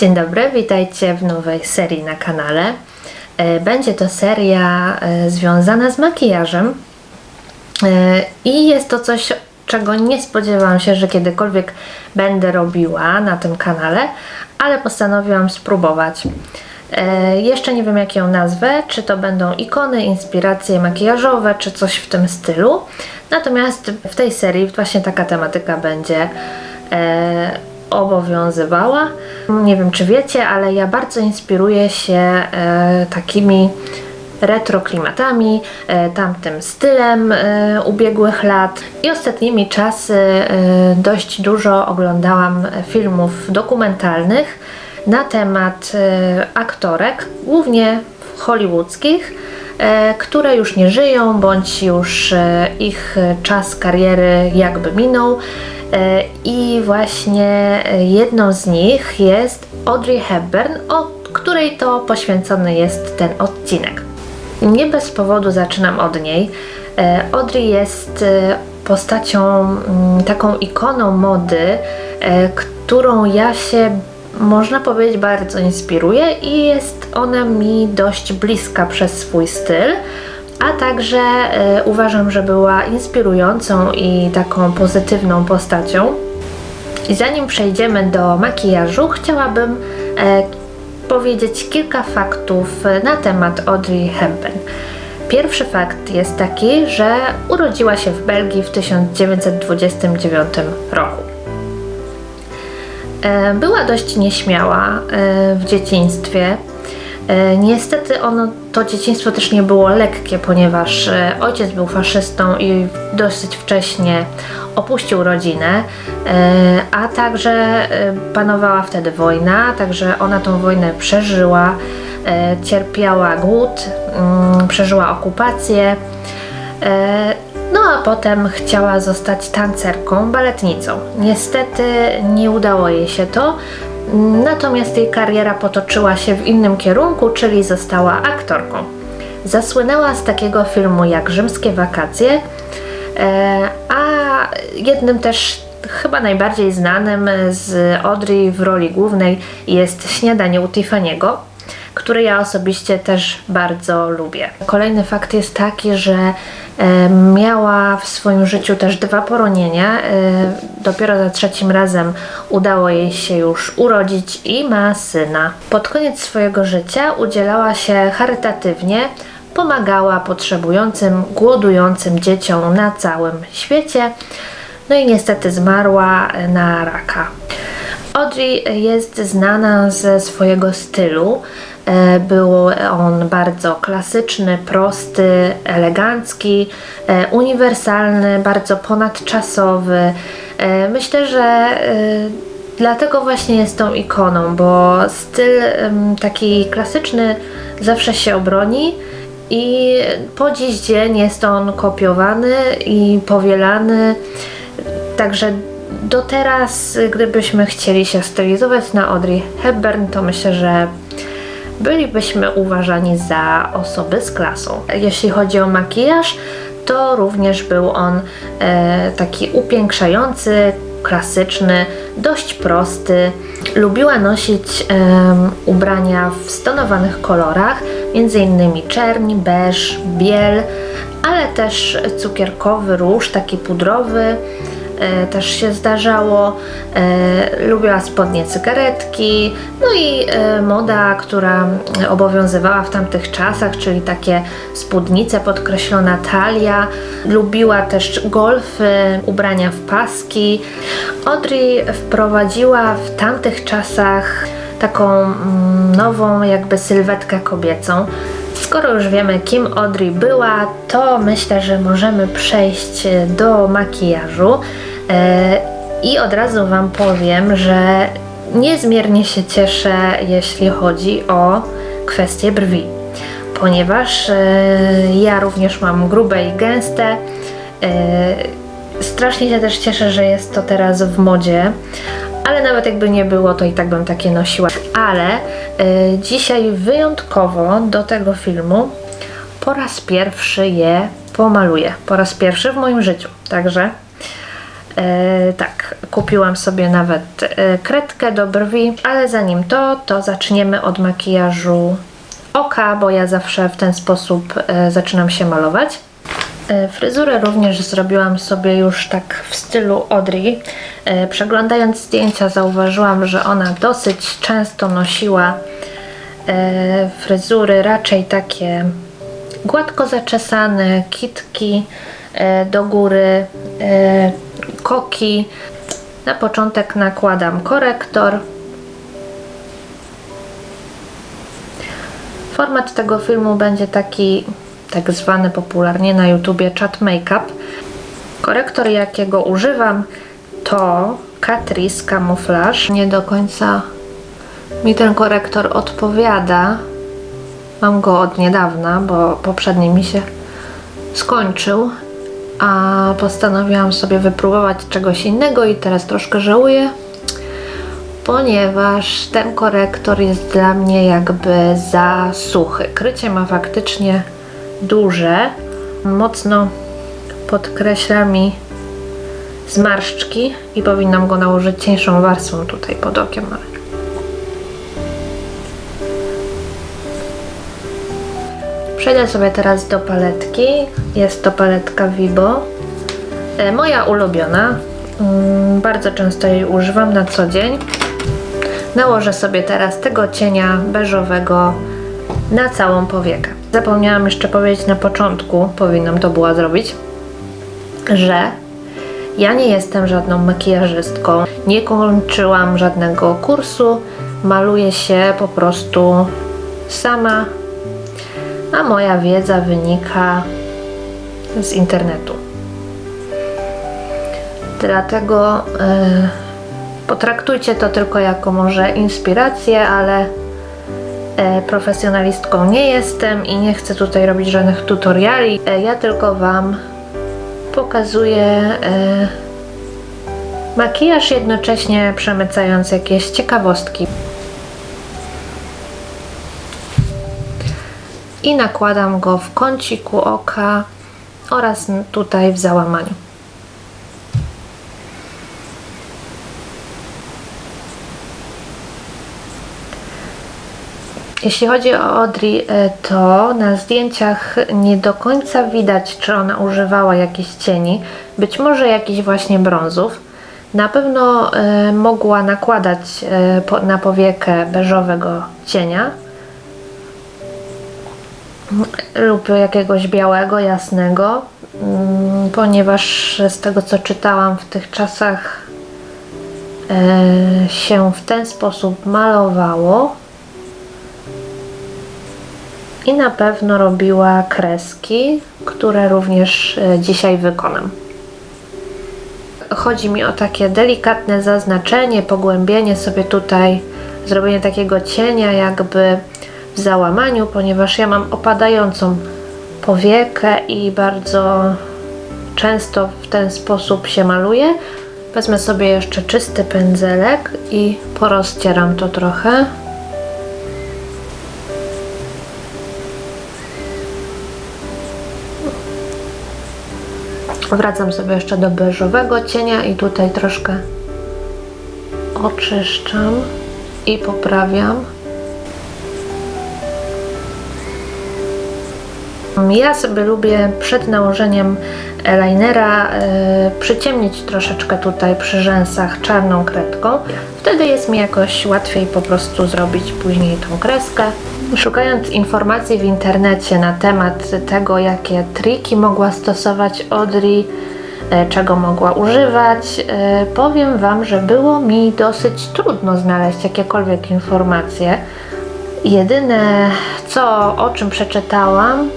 Dzień dobry, witajcie w nowej serii na kanale. E, Będzie to seria e, związana z makijażem E, i jest to coś, czego nie spodziewałam się, że kiedykolwiek będę robiła na tym kanale, ale postanowiłam spróbować. Jeszcze nie wiem, jak ją nazwę, czy to będą ikony, inspiracje makijażowe, czy coś w tym stylu. Natomiast w tej serii właśnie taka tematyka będzie obowiązywała. Nie wiem, czy wiecie, ale ja bardzo inspiruję się e, takimi retro klimatami, e, tamtym stylem e, ubiegłych lat i ostatnimi czasy e, dość dużo oglądałam filmów dokumentalnych na temat e, aktorek, głównie hollywoodzkich, e, które już nie żyją, bądź już e, ich czas kariery jakby minął. E, I właśnie e, jedną z nich jest Audrey Hepburn, o której to poświęcony jest ten odcinek. Nie bez powodu zaczynam od niej. E, Audrey jest postacią, mm, taką ikoną mody, którą ja się, można powiedzieć, bardzo inspiruję i jest ona mi dość bliska przez swój styl, a także e, uważam, że była inspirującą i taką pozytywną postacią. I zanim przejdziemy do makijażu, chciałabym e, powiedzieć kilka faktów na temat Audrey Hepburn. Pierwszy fakt jest taki, że urodziła się w Belgii w 1929 roku. E, Była dość nieśmiała e, w dzieciństwie. E, Niestety ono, to dzieciństwo też nie było lekkie, ponieważ e, ojciec był faszystą i dosyć wcześnie opuścił rodzinę, e, a także panowała wtedy wojna, także ona tą wojnę przeżyła, cierpiała głód, mm, przeżyła okupację. No a potem chciała zostać tancerką, baletnicą. Niestety nie udało jej się to, natomiast jej kariera potoczyła się w innym kierunku, czyli została aktorką. Zasłynęła z takiego filmu jak Rzymskie wakacje, e, a jednym też chyba najbardziej znanym z Audrey w roli głównej jest Śniadanie u Tiffany'ego który ja osobiście też bardzo lubię. Kolejny fakt jest taki, że e, miała w swoim życiu też dwa poronienia. E, dopiero za trzecim razem udało jej się już urodzić i ma syna. Pod koniec swojego życia udzielała się charytatywnie, pomagała potrzebującym, głodującym dzieciom na całym świecie. No i niestety zmarła na raka. Audrey jest znana ze swojego stylu. E, Był on bardzo klasyczny, prosty, elegancki, e, uniwersalny, bardzo ponadczasowy. E, Myślę, że dlatego właśnie jest tą ikoną, bo styl taki klasyczny zawsze się obroni. I po dziś dzień jest on kopiowany i powielany. Także do teraz, gdybyśmy chcieli się stylizować na Audrey Hepburn, to myślę, że bylibyśmy uważani za osoby z klasą. Jeśli chodzi o makijaż, to również był on e, taki upiększający, klasyczny, dość prosty. Lubiła nosić em, ubrania w stonowanych kolorach, m.in. czerń, beż, biel, ale też cukierkowy róż, taki pudrowy e, też się zdarzało. E, lubiła spodnie cygaretki, no i e, moda, która obowiązywała w tamtych czasach, czyli takie spódnice, podkreślona talia. Lubiła też golfy, ubrania w paski. Audrey wprowadziła w tamtych czasach taką mm, nową jakby sylwetkę kobiecą. Skoro już wiemy, kim Audrey była, to myślę, że możemy przejść do makijażu. E, I od razu Wam powiem, że niezmiernie się cieszę, jeśli chodzi o kwestie brwi, ponieważ e, ja również mam grube i gęste. E, Strasznie się też cieszę, że jest to teraz w modzie, ale nawet jakby nie było, to i tak bym takie nosiła. Ale y, dzisiaj wyjątkowo do tego filmu po raz pierwszy je pomaluję. Po raz pierwszy w moim życiu. Także E, tak, kupiłam sobie nawet e, kredkę do brwi, ale zanim to, to zaczniemy od makijażu oka, bo ja zawsze w ten sposób e, zaczynam się malować. E, Fryzurę również zrobiłam sobie już tak w stylu Audrey. E, Przeglądając zdjęcia zauważyłam, że ona dosyć często nosiła e, fryzury raczej takie gładko zaczesane, kitki do góry, koki. Na początek nakładam korektor. Format tego filmu będzie taki tak zwany popularnie na YouTubie chat makeup. Korektor jakiego używam to Catrice Camouflage. Nie do końca mi ten korektor odpowiada. Mam go od niedawna, bo poprzedni mi się skończył, a postanowiłam sobie wypróbować czegoś innego i teraz troszkę żałuję, ponieważ ten korektor jest dla mnie jakby za suchy. Krycie ma faktycznie duże, mocno podkreśla mi zmarszczki i powinnam go nałożyć cieńszą warstwą tutaj pod okiem. Przejdę sobie teraz do paletki. Jest to paletka Vibo. E, Moja ulubiona. Mm, Bardzo często jej używam na co dzień. Nałożę sobie teraz tego cienia beżowego na całą powiekę. Zapomniałam jeszcze powiedzieć na początku, powinnam to była zrobić, że ja nie jestem żadną makijażystką. Nie kończyłam żadnego kursu. Maluję się po prostu sama a moja wiedza wynika z internetu. Dlatego y, potraktujcie to tylko jako może inspirację, ale profesjonalistką nie jestem i nie chcę tutaj robić żadnych tutoriali. Y, ja tylko Wam pokazuję y, makijaż jednocześnie przemycając jakieś ciekawostki. i nakładam go w kąciku oka oraz tutaj w załamaniu. Jeśli chodzi o Audrey, e, to na zdjęciach nie do końca widać, czy ona używała jakichś cieni, być może jakichś właśnie brązów. Na pewno e, mogła nakładać e, na powiekę beżowego cienia, lub jakiegoś białego, jasnego, mm, ponieważ z tego co czytałam w tych czasach się w ten sposób malowało i na pewno robiła kreski, które również e, dzisiaj wykonam. Chodzi mi o takie delikatne zaznaczenie, pogłębienie sobie tutaj, zrobienie takiego cienia jakby w załamaniu, ponieważ ja mam opadającą powiekę i bardzo często w ten sposób się maluję. Wezmę sobie jeszcze czysty pędzelek i porozcieram to trochę. Wracam sobie jeszcze do beżowego cienia i tutaj troszkę oczyszczam i poprawiam. Ja sobie lubię przed nałożeniem eyelinera e, przyciemnić troszeczkę tutaj przy rzęsach czarną kredką. Wtedy jest mi jakoś łatwiej po prostu zrobić później tą kreskę. Szukając informacji w internecie na temat tego, jakie triki mogła stosować Audrey, e, czego mogła używać, e, powiem Wam, że było mi dosyć trudno znaleźć jakiekolwiek informacje. Jedyne, co o czym przeczytałam,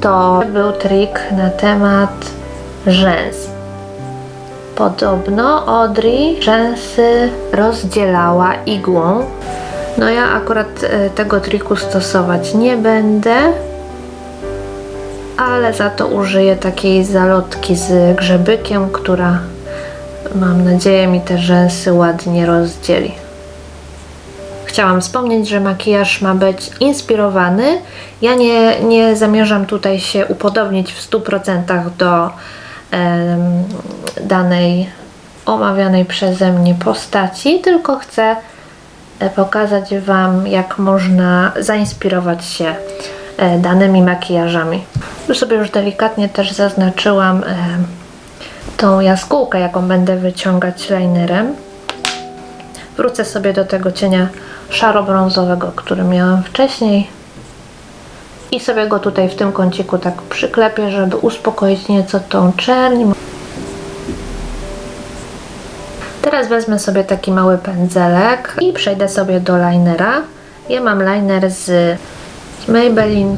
to był trik na temat rzęs. Podobno Audrey rzęsy rozdzielała igłą. No ja akurat e, tego triku stosować nie będę, ale za to użyję takiej zalotki z grzebykiem, która mam nadzieję mi te rzęsy ładnie rozdzieli. Chciałam wspomnieć, że makijaż ma być inspirowany. Ja nie, nie zamierzam tutaj się upodobnić w 100% do em, danej omawianej przeze mnie postaci, tylko chcę pokazać Wam, jak można zainspirować się e, danymi makijażami. Tu sobie już delikatnie też zaznaczyłam e, tą jaskółkę, jaką będę wyciągać linerem. Wrócę sobie do tego cienia szaro-brązowego, który miałam wcześniej. I sobie go tutaj w tym kąciku tak przyklepię, żeby uspokoić nieco tą czerń. Teraz wezmę sobie taki mały pędzelek i przejdę sobie do linera. Ja mam liner z Maybelline.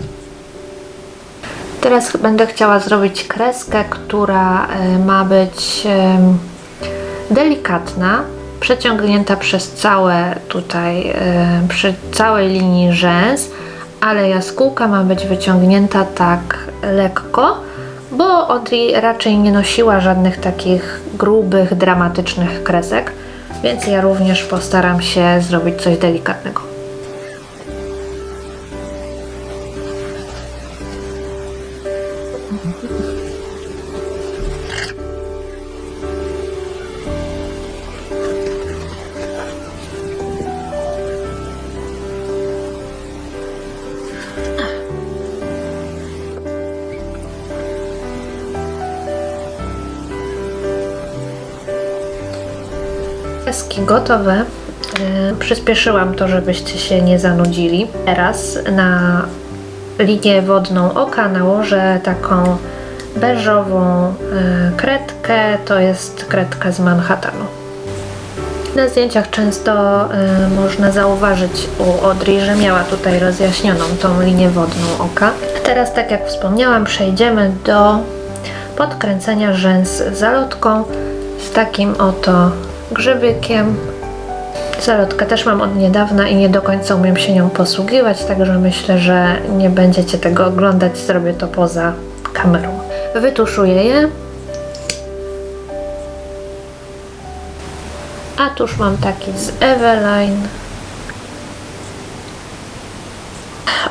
Teraz będę chciała zrobić kreskę, która e, ma być delikatna, przeciągnięta przez całe tutaj, e, przy całej linii rzęs, ale jaskółka ma być wyciągnięta tak lekko, bo Audrey raczej nie nosiła żadnych takich grubych, dramatycznych kresek, więc ja również postaram się zrobić coś delikatnego. Kreski gotowe. E, Przyspieszyłam to, żebyście się nie zanudzili. Teraz na linię wodną oka nałożę taką beżową e, kredkę. To jest kredka z Manhattanu. Na zdjęciach często e, można zauważyć u Audrey, że miała tutaj rozjaśnioną tą linię wodną oka. Teraz, tak jak wspomniałam, przejdziemy do podkręcenia rzęs zalotką z takim oto grzybykiem. Zalotkę też mam od niedawna i nie do końca umiem się nią posługiwać, także myślę, że nie będziecie tego oglądać, zrobię to poza kamerą. Wytuszuję je. A tuż mam taki z Eveline.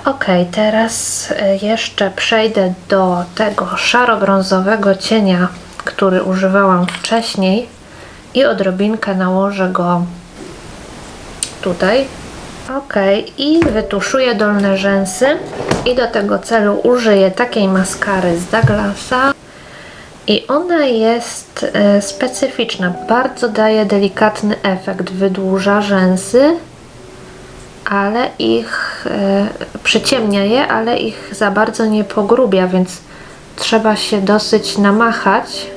Ok, teraz e, jeszcze przejdę do tego szaro-brązowego cienia, który używałam wcześniej i odrobinkę nałożę go tutaj. Ok, i wytuszuję dolne rzęsy. I do tego celu użyję takiej maskary z Douglasa. I ona jest e, specyficzna, bardzo daje delikatny efekt, wydłuża rzęsy, ale ich e, przyciemnia je, ale ich za bardzo nie pogrubia, więc trzeba się dosyć namachać,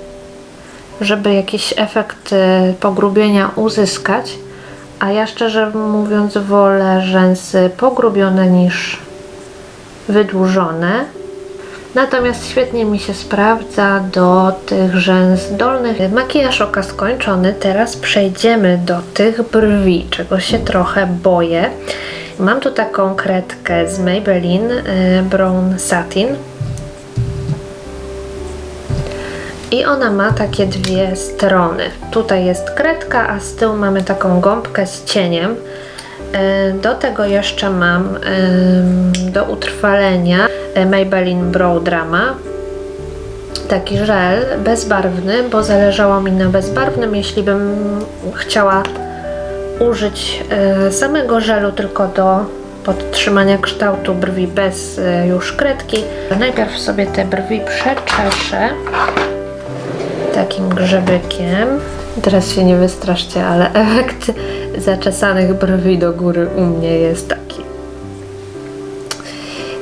żeby jakiś efekt pogrubienia uzyskać. A ja szczerze mówiąc wolę rzęsy pogrubione niż wydłużone. Natomiast świetnie mi się sprawdza do tych rzęs dolnych. Makijaż oka skończony. Teraz przejdziemy do tych brwi, czego się trochę boję. Mam tu taką kredkę z Maybelline e, Brown Satin. I ona ma takie dwie strony. Tutaj jest kredka, a z tyłu mamy taką gąbkę z cieniem. E, Do tego jeszcze mam do utrwalenia e, Maybelline Brow Drama. Taki żel bezbarwny, bo zależało mi na bezbarwnym. Jeśli bym chciała użyć e, samego żelu tylko do podtrzymania kształtu brwi bez już kredki, najpierw sobie te brwi przeczeszę takim grzebykiem. Teraz się nie wystraszcie, ale efekt zaczesanych brwi do góry u mnie jest taki.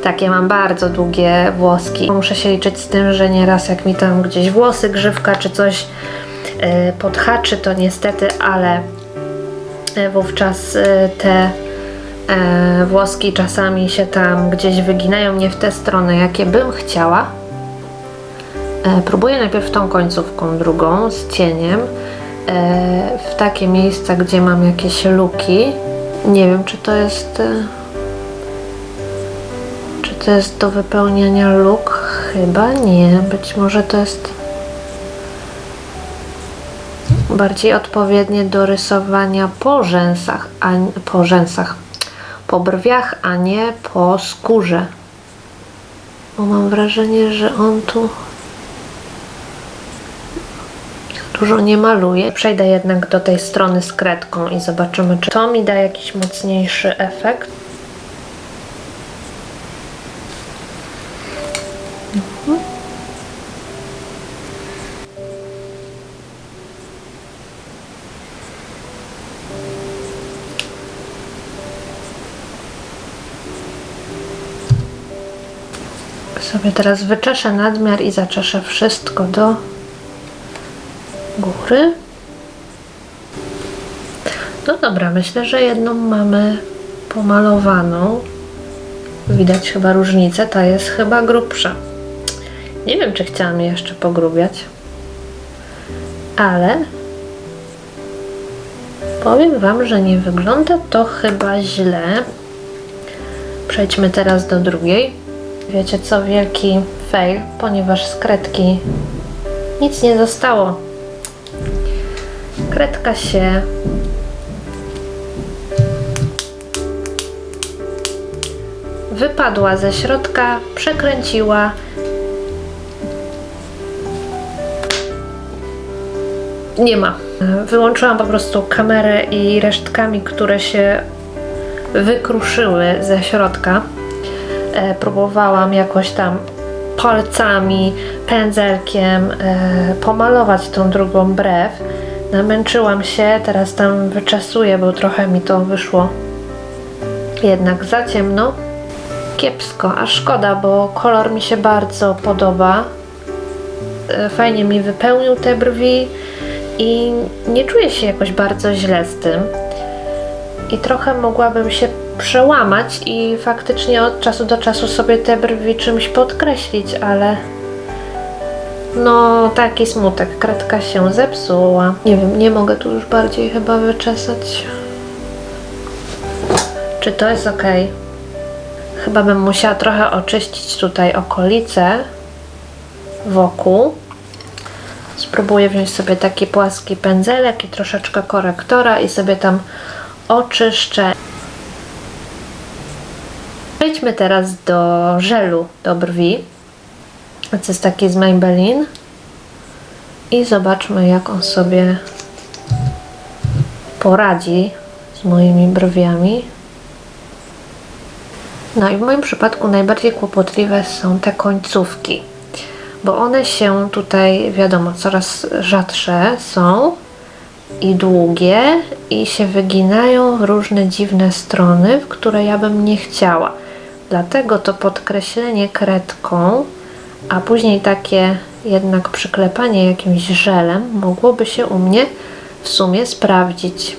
Tak, ja mam bardzo długie włoski. Muszę się liczyć z tym, że nieraz jak mi tam gdzieś włosy, grzywka czy coś yy, podhaczy, to niestety, ale yy, wówczas yy, te włoski czasami się tam gdzieś wyginają nie w tę stronę, jakie bym chciała. E, Próbuję najpierw tą końcówką drugą z cieniem e, w takie miejsca, gdzie mam jakieś luki. Nie wiem, czy to jest. e, Czy to jest do wypełniania luk? Chyba nie. Być może to jest bardziej odpowiednie do rysowania po rzęsach, a po rzęsach, po brwiach, a nie po skórze. Bo mam wrażenie, że on tu tu dużo nie maluję. Przejdę jednak do tej strony z kredką i zobaczymy, czy to mi da jakiś mocniejszy efekt. sobie teraz wyczeszę nadmiar i zaczeszę wszystko do góry. No dobra, myślę, że jedną mamy pomalowaną. Widać chyba różnicę, ta jest chyba grubsza. Nie wiem, czy chciałam je jeszcze pogrubiać, ale powiem Wam, że nie wygląda to chyba źle. Przejdźmy teraz do drugiej. Wiecie co, wielki fail, ponieważ z kredki nic nie zostało. Kredka się wypadła ze środka, przekręciła. Nie ma. Wyłączyłam po prostu kamerę i resztkami, które się wykruszyły ze środka e, próbowałam jakoś tam palcami, pędzelkiem e, pomalować tą drugą brew. Namęczyłam się, teraz tam wyczesuję, bo trochę mi to wyszło jednak za ciemno. Kiepsko, a szkoda, bo kolor mi się bardzo podoba. E, Fajnie mi wypełnił te brwi i nie czuję się jakoś bardzo źle z tym. I trochę mogłabym się przełamać i faktycznie od czasu do czasu sobie te brwi czymś podkreślić, ale no taki smutek, kredka się zepsuła. Nie wiem, nie mogę tu już bardziej chyba wyczesać. Czy to jest ok? Chyba bym musiała trochę oczyścić tutaj okolice wokół. Spróbuję wziąć sobie taki płaski pędzelek i troszeczkę korektora i sobie tam oczyszczę. Przejdźmy teraz do żelu do brwi. To jest taki z Maybelline. I zobaczmy, jak on sobie poradzi z moimi brwiami. No i w moim przypadku najbardziej kłopotliwe są te końcówki, bo one się tutaj, wiadomo, coraz rzadsze są i długie i się wyginają w różne dziwne strony, w które ja bym nie chciała. Dlatego to podkreślenie kredką, a później takie jednak przyklepanie jakimś żelem mogłoby się u mnie w sumie sprawdzić.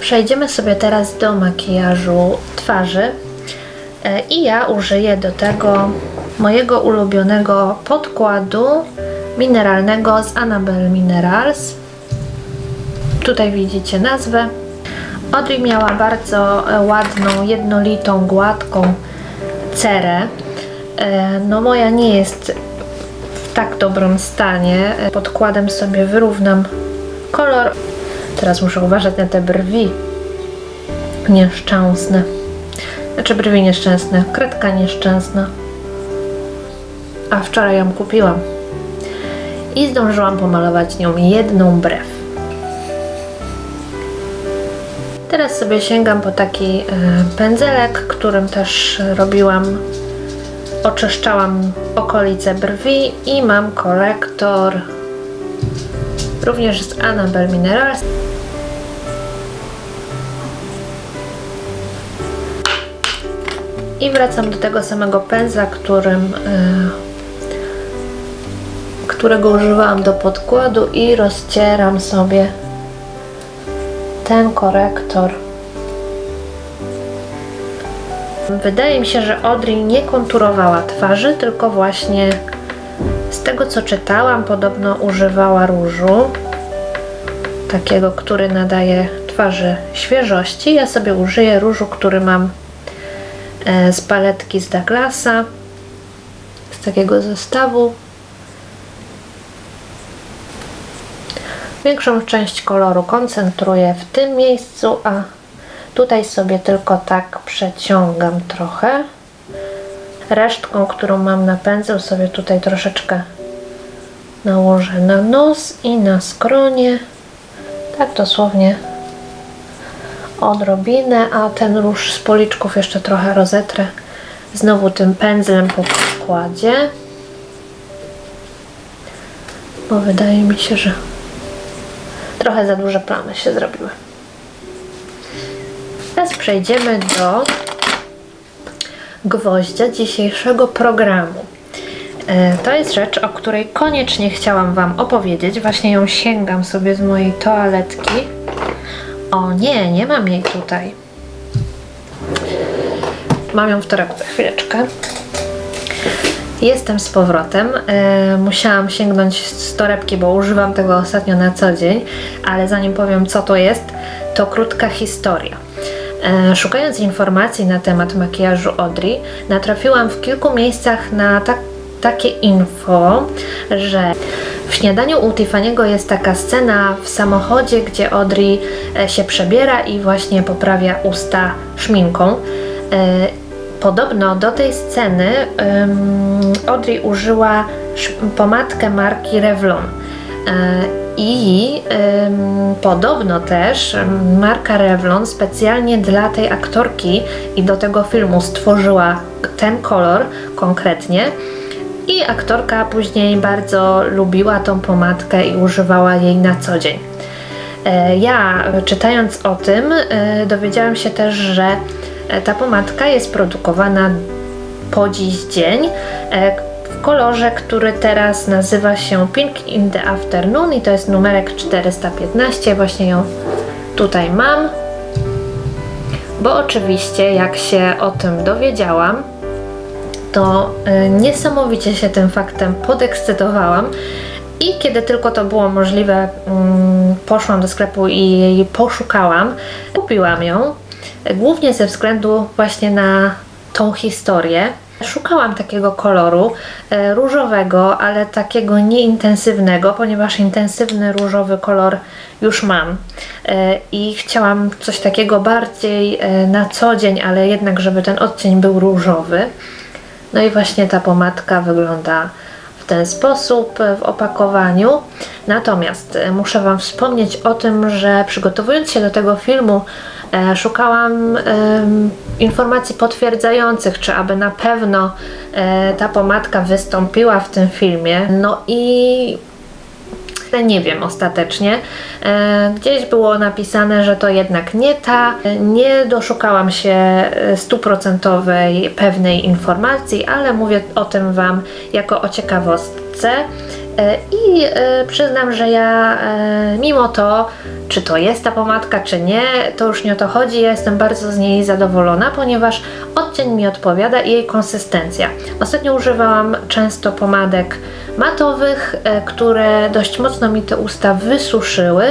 Przejdziemy sobie teraz do makijażu twarzy E, i ja użyję do tego mojego ulubionego podkładu mineralnego z Annabelle Minerals. Tutaj widzicie nazwę. Audrey miała bardzo e, ładną, jednolitą, gładką cerę. E, No moja nie jest w tak dobrym stanie. E, Podkładem sobie wyrównam kolor. Teraz muszę uważać na te brwi nieszczęsne. Znaczy brwi nieszczęsne, kredka nieszczęsna. A wczoraj ją kupiłam. I zdążyłam pomalować nią jedną brew. Teraz sobie sięgam po taki e, pędzelek, którym też robiłam, oczyszczałam okolice brwi i mam kolektor również z Annabelle Minerals. I wracam do tego samego pędzla, którym, e, którego używałam do podkładu i rozcieram sobie ten korektor. Wydaje mi się, że Audrey nie konturowała twarzy, tylko właśnie z tego co czytałam, podobno używała różu, takiego, który nadaje twarzy świeżości. Ja sobie użyję różu, który mam e, z paletki z Douglasa, z takiego zestawu. Większą część koloru koncentruję w tym miejscu, a tutaj sobie tylko tak przeciągam trochę. resztką, którą mam na pędzel, sobie tutaj troszeczkę nałożę na nos i na skronie. Tak dosłownie odrobinę, a ten róż z policzków jeszcze trochę rozetrę znowu tym pędzlem po podkładzie. Bo wydaje mi się, że trochę za duże plamy się zrobiły. Teraz przejdziemy do gwoździa dzisiejszego programu. E, To jest rzecz, o której koniecznie chciałam Wam opowiedzieć. Właśnie ją sięgam sobie z mojej toaletki. O nie, nie mam jej tutaj. Mam ją w torebce, chwileczkę. Jestem z powrotem. E, musiałam sięgnąć z torebki, bo używam tego ostatnio na co dzień, ale zanim powiem co to jest, to krótka historia. E, szukając informacji na temat makijażu Audrey, natrafiłam w kilku miejscach na tak, takie info, że w śniadaniu u Tiffany'ego jest taka scena w samochodzie, gdzie Audrey e, się przebiera i właśnie poprawia usta szminką. Podobno do tej sceny um, Audrey użyła pomadkę marki Revlon. E, I em, podobno też marka Revlon specjalnie dla tej aktorki i do tego filmu stworzyła ten kolor konkretnie. I aktorka później bardzo lubiła tą pomadkę i używała jej na co dzień. E, Ja czytając o tym e, dowiedziałam się też, że ta pomadka jest produkowana po dziś dzień e, w kolorze, który teraz nazywa się Pink in the Afternoon i to jest numerek 415. Właśnie ją tutaj mam. Bo oczywiście jak się o tym dowiedziałam, to y, niesamowicie się tym faktem podekscytowałam. I kiedy tylko to było możliwe, mm, poszłam do sklepu i jej poszukałam. Kupiłam ją, głównie ze względu właśnie na tą historię. Szukałam takiego koloru e, różowego, ale takiego nieintensywnego, ponieważ intensywny różowy kolor już mam. E, I chciałam coś takiego bardziej e, na co dzień, ale jednak, żeby ten odcień był różowy. No i właśnie ta pomadka wygląda ten sposób e, w opakowaniu. Natomiast e, muszę Wam wspomnieć o tym, że przygotowując się do tego filmu, e, szukałam informacji potwierdzających, czy aby na pewno ta pomadka wystąpiła w tym filmie. No i nie wiem ostatecznie. E, Gdzieś było napisane, że to jednak nie ta. Nie doszukałam się e, stuprocentowej pewnej informacji, ale mówię o tym Wam jako o ciekawostce. E, I e, przyznam, że ja e, mimo to, czy to jest ta pomadka, czy nie, to już nie o to chodzi. Ja jestem bardzo z niej zadowolona, ponieważ odcień mi odpowiada i jej konsystencja. Ostatnio używałam często pomadek matowych, które dość mocno mi te usta wysuszyły,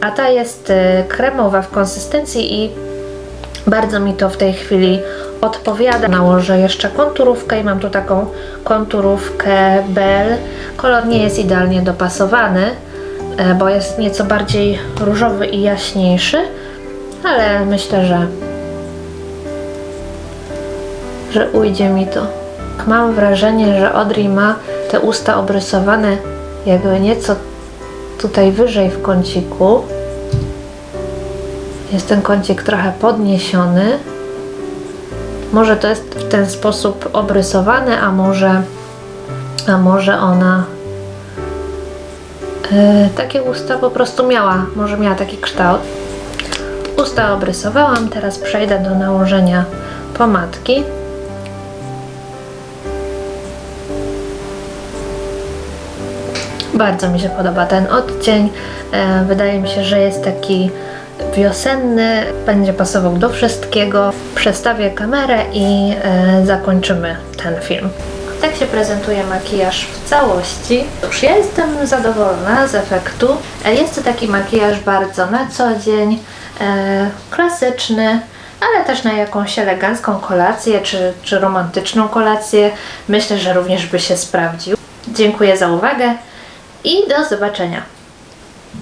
a ta jest kremowa w konsystencji i bardzo mi to w tej chwili odpowiada. Nałożę jeszcze konturówkę i mam tu taką konturówkę Bell. Kolor nie jest idealnie dopasowany, e, bo jest nieco bardziej różowy i jaśniejszy, ale myślę, że że ujdzie mi to. Mam wrażenie, że Audrey ma te usta obrysowane jakby nieco tutaj wyżej w kąciku. Jest ten kącik trochę podniesiony. Może to jest w ten sposób obrysowane, a może, a może ona e, takie usta po prostu miała. Może miała taki kształt. Usta obrysowałam, teraz przejdę do nałożenia pomadki. Bardzo mi się podoba ten odcień. E, Wydaje mi się, że jest taki wiosenny, będzie pasował do wszystkiego. Przestawię kamerę i e, zakończymy ten film. Tak się prezentuje makijaż w całości. Cóż, ja jestem zadowolona z efektu. E, Jest to taki makijaż bardzo na co dzień, e, klasyczny, ale też na jakąś elegancką kolację czy, czy romantyczną kolację. Myślę, że również by się sprawdził. Dziękuję za uwagę i do zobaczenia.